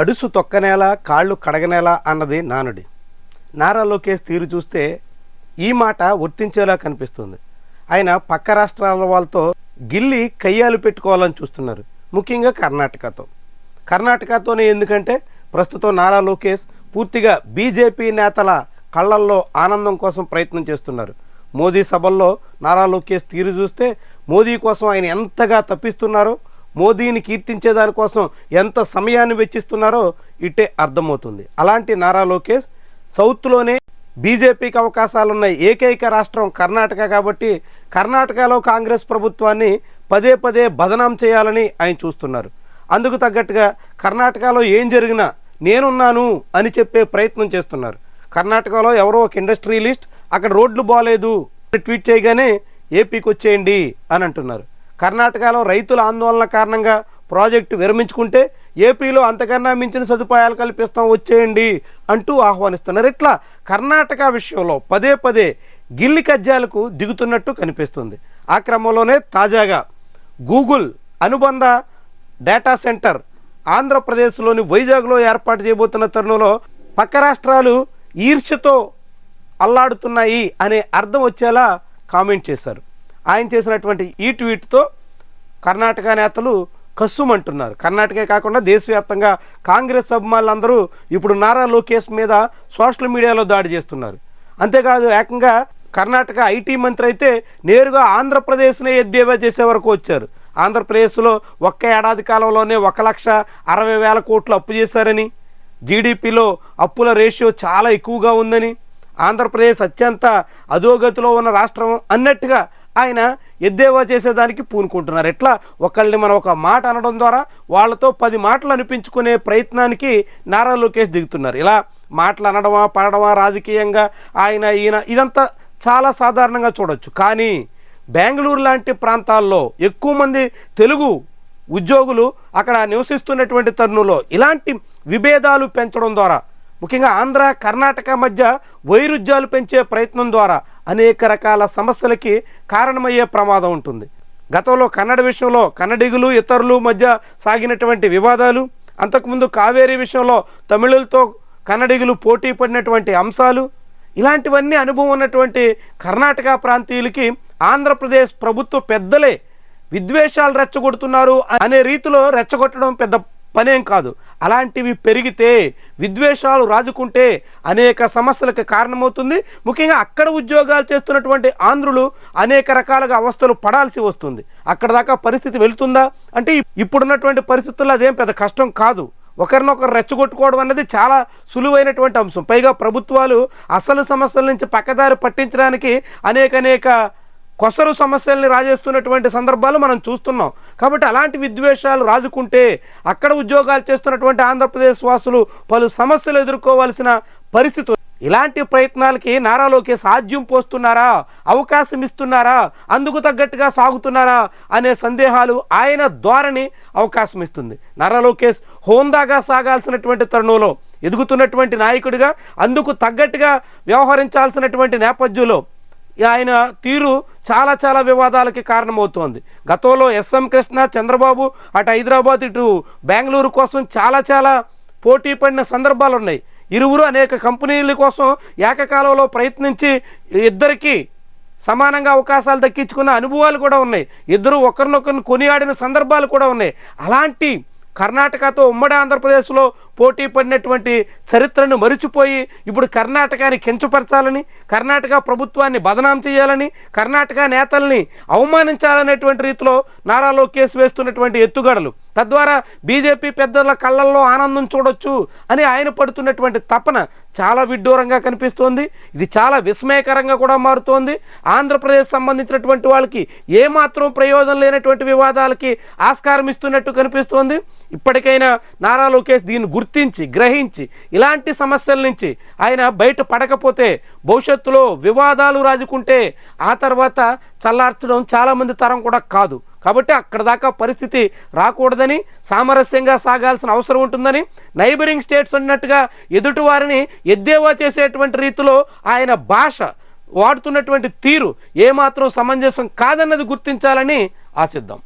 అడుసు తొక్కనేలా కాళ్ళు కడగనేలా అన్నది నానుడి. నారా లోకేష్ తీరు చూస్తే ఈ మాట వర్తించేలా కనిపిస్తుంది. ఆయన పక్క రాష్ట్రాల వాళ్ళతో గిల్లి కయ్యాలు పెట్టుకోవాలని చూస్తున్నారు ముఖ్యంగా కర్ణాటకతో. కర్ణాటకతోనే ఎందుకంటే ప్రస్తుతం నారా లోకేష్ పూర్తిగా బీజేపీ నేతల కళ్ళల్లో ఆనందం కోసం ప్రయత్నం చేస్తున్నారు. మోదీ సభల్లో నారా లోకేష్ తీరు చూస్తే మోదీ కోసం ఆయన ఎంతగా తప్పిస్తున్నారో మోదీని కీర్తించేదానికోసం ఎంత సమయాన్ని వెచ్చిస్తున్నారో ఇట్టే అర్థమవుతుంది. అలాంటి నారా లోకేష్ సౌత్లోనే బీజేపీకి అవకాశాలున్న ఏకైక రాష్ట్రం కర్ణాటక కాబట్టి కర్ణాటకలో కాంగ్రెస్ ప్రభుత్వాన్ని పదే పదే బదనాం చేయాలని ఆయన చూస్తున్నారు. అందుకు తగ్గట్టుగా కర్ణాటకలో ఏం జరిగినా నేనున్నాను అని చెప్పే ప్రయత్నం చేస్తున్నారు. కర్ణాటకలో ఎవరో ఒక ఇండస్ట్రియలిస్ట్ అక్కడ రోడ్లు బాగాలేదు ట్వీట్ చేయగానే ఏపీకి వచ్చేయండి అని అంటున్నారు. కర్ణాటకలో రైతుల ఆందోళన కారణంగా ప్రాజెక్టు విరమించుకుంటే ఏపీలో అంతకన్నా మించిన సదుపాయాలు కల్పిస్తాం వచ్చేయండి అంటూ ఆహ్వానిస్తున్నారు. ఇట్లా కర్ణాటక విషయంలో పదే పదే గిల్లి కజ్జాలకు దిగుతున్నట్టు కనిపిస్తుంది. ఆ క్రమంలోనే తాజాగా గూగుల్ అనుబంధ డేటా సెంటర్ ఆంధ్రప్రదేశ్లోని వైజాగ్లో ఏర్పాటు చేయబోతున్న తరుణంలో పక్క రాష్ట్రాలు ఈర్ష్యతో అల్లాడుతున్నాయి అనే అర్థం వచ్చేలా కామెంట్ చేశారు. ఆయన చేసినటువంటి ఈ ట్వీట్తో కర్ణాటక నేతలు కస్సుమంటున్నారు కర్ణాటకే కాకుండా దేశవ్యాప్తంగా కాంగ్రెస్ అభిమానులందరూ ఇప్పుడు నారా లోకేష్ మీద సోషల్ మీడియాలో దాడి చేస్తున్నారు. అంతేకాదు ఏకంగా కర్ణాటక ఐటీ మంత్రి అయితే నేరుగా ఆంధ్రప్రదేశ్నే ఎద్దేవా చేసే వరకు వచ్చారు. ఆంధ్రప్రదేశ్లో ఒక్క ఏడాది కాలంలోనే ఒక లక్ష అరవై వేల కోట్లు అప్పు చేశారని జీడిపిలో అప్పుల రేషియో చాలా ఎక్కువగా ఉందని ఆంధ్రప్రదేశ్ అత్యంత అధోగతిలో ఉన్న రాష్ట్రం అన్నట్టుగా ఆయన ఎద్దేవా చేసేదానికి పూనుకుంటున్నారు. ఎట్లా? ఒకళ్ళని మనం ఒక మాట అనడం ద్వారా వాళ్ళతో పది మాటలు అనిపించుకునే ప్రయత్నానికి నారా లోకేష్ దిగుతున్నారు. ఇలా మాటలు అనడమా పడడమా రాజకీయంగా ఆయన ఈయన ఇదంతా చాలా సాధారణంగా చూడొచ్చు. కానీ బెంగళూరు లాంటి ప్రాంతాల్లో ఎక్కువ మంది తెలుగు ఉద్యోగులు అక్కడ నివసిస్తున్నటువంటి తరుణంలో ఇలాంటి విభేదాలు పెంచడం ద్వారా ముఖ్యంగా ఆంధ్ర కర్ణాటక మధ్య వైరుధ్యాలు పెంచే ప్రయత్నం ద్వారా అనేక రకాల సమస్యలకి కారణమయ్యే ప్రమాదం ఉంటుంది. గతంలో కన్నడ విషయంలో కన్నడిగులు ఇతరులు మధ్య సాగినటువంటి వివాదాలు అంతకుముందు కావేరీ విషయంలో తమిళులతో కన్నడిగులు పోటీ పడినటువంటి అంశాలు ఇలాంటివన్నీ అనుభవం ఉన్నటువంటి కర్ణాటక ప్రాంతీయులకి ఆంధ్రప్రదేశ్ ప్రభుత్వ పెద్దలే విద్వేషాలు రెచ్చగొడుతున్నారు అనే రీతిలో రెచ్చగొట్టడం పెద్ద పనేం కాదు. అలాంటివి పెరిగితే విద్వేషాలు రాజుకుంటే అనేక సమస్యలకు కారణమవుతుంది. ముఖ్యంగా అక్కడ ఉద్యోగాలు చేస్తున్నటువంటి ఆంధ్రులు అనేక రకాలుగా అవస్థలు పడాల్సి వస్తుంది. అక్కడ దాకా పరిస్థితి వెళుతుందా? అంటే ఇప్పుడున్నటువంటి పరిస్థితుల్లో అదేం పెద్ద కష్టం కాదు. ఒకరినొకరు రెచ్చగొట్టుకోవడం అనేది చాలా సులువైనటువంటి అంశం. పైగా ప్రభుత్వాలు అసలు సమస్యల నుంచి పక్కదారి పట్టించడానికి అనేక అనేక కొసరు సమస్యల్ని రాజేస్తున్నటువంటి సందర్భాలు మనం చూస్తున్నాం. కాబట్టి అలాంటి విద్వేషాలు రాజుకుంటే అక్కడ ఉద్యోగాలు చేస్తున్నటువంటి ఆంధ్రప్రదేశ్ వాసులు పలు సమస్యలు ఎదుర్కోవాల్సిన పరిస్థితి ఇలాంటి ప్రయత్నాలకి నారా లోకేష్ సాధ్యం పోస్తున్నారా? అవకాశం ఇస్తున్నారా? అందుకు తగ్గట్టుగా సాగుతున్నారా? అనే సందేహాలు ఆయన ధోరణి అవకాశం ఇస్తుంది. నారా లోకేష్ హోందాగా సాగాల్సినటువంటి తరుణంలో ఎదుగుతున్నటువంటి నాయకుడిగా అందుకు తగ్గట్టుగా వ్యవహరించాల్సినటువంటి నేపథ్యంలో ఆయన తీరు చాలా చాలా వివాదాలకి కారణమవుతోంది. గతంలో ఎస్ఎం కృష్ణ చంద్రబాబు అటు హైదరాబాద్ ఇటు బెంగళూరు కోసం చాలా చాలా పోటీ పడిన సందర్భాలు ఉన్నాయి. ఇరువురు అనేక కంపెనీల కోసం ఏకకాలంలో ప్రయత్నించి ఇద్దరికి సమానంగా అవకాశాలు దక్కించుకున్న అనుభవాలు కూడా ఉన్నాయి. ఇద్దరు ఒకరినొకరిని కొనియాడిన సందర్భాలు కూడా ఉన్నాయి. అలాంటి కర్ణాటకతో ఉమ్మడి ఆంధ్రప్రదేశ్లో పోటీ పడినటువంటి చరిత్రను మరిచిపోయి ఇప్పుడు కర్ణాటకాన్ని కించపరచాలని కర్ణాటక ప్రభుత్వాన్ని బదనాం చేయాలని కర్ణాటక నేతల్ని అవమానించాలనేటువంటి రీతిలో నారా లోకేష్ వేస్తున్నటువంటి ఎత్తుగడలు. తద్వారా బీజేపీ పెద్దల కళ్ళల్లో ఆనందం చూడొచ్చు అని ఆయన పడుతున్నటువంటి తపన చాలా విడ్డూరంగా కనిపిస్తోంది. ఇది చాలా విస్మయకరంగా కూడా మారుతోంది. ఆంధ్రప్రదేశ్ సంబంధించినటువంటి వాళ్ళకి ఏమాత్రం ప్రయోజనం లేనటువంటి వివాదాలకి ఆస్కారం ఇస్తున్నట్టు కనిపిస్తోంది. ఇప్పటికైనా నారా లోకేష్ దీన్ని గుర్తించి గ్రహించి ఇలాంటి సమస్యల నుంచి ఆయన బయట పడకపోతే భవిష్యత్తులో వివాదాలు రాజుకుంటే ఆ తర్వాత చల్లార్చడం చాలామంది తరం కూడా కాదు. కాబట్టి అక్కడ దాకా పరిస్థితి రాకూడదని సామరస్యంగా సాగాల్సిన అవసరం ఉంటుందని నైబరింగ్ స్టేట్స్ అన్నట్టుగా ఎదుటివారిని ఎద్దేవా చేసేటువంటి రీతిలో ఆయన భాష వాడుతున్నటువంటి తీరు ఏమాత్రం సమంజసం కాదన్నది గుర్తించాలని ఆశిద్దాం.